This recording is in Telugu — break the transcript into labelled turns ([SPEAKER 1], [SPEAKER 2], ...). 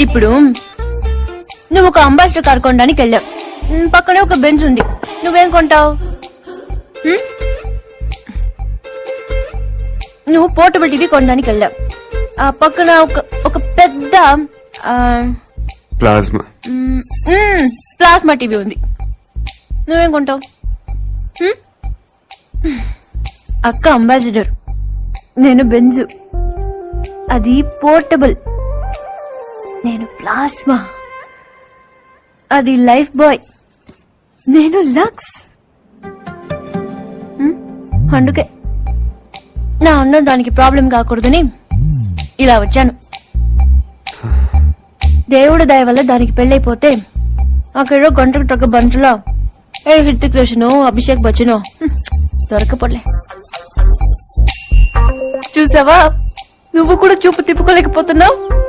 [SPEAKER 1] ఇప్పుడు నువ్వు ఒక అంబాసిడర్ కార్ కొనడానికి వెళ్ళావు. పక్కనే ఒక బెంచ్ ఉంది. నువ్వేం కొంటావు? నువ్వు పోర్టబుల్ టీవీ కొనడానికి వెళ్ళావు. ఆ పక్కన ఒక ఒక పెద్ద ఆ,
[SPEAKER 2] ప్లాజ్మా
[SPEAKER 1] మ్, మ్, ప్లాస్మా టీవీ ఉంది. నువ్వేం కొంటావు? అక్క అంబాసిడర్. నేను బెంజు. అది పోర్టబుల్. నేను ప్లాస్మా. అది లైఫ్ బాయ్. నేను లక్స్. అందుకే. నా అందం దానికి ప్రాబ్లం కాకూడదని ఇలా వచ్చాను. దేవుడు దయ వల్ల దానికి పెళ్ళైపోతే అక్కడ గంటకు తగ్గ బంటలో ఏ హృతిక్ రోషను అభిషేక్ బచ్చన్ దొరకపోలే చూసావా? నువ్వు కూడా చూపు తిప్పుకోలేకపోతున్నావు?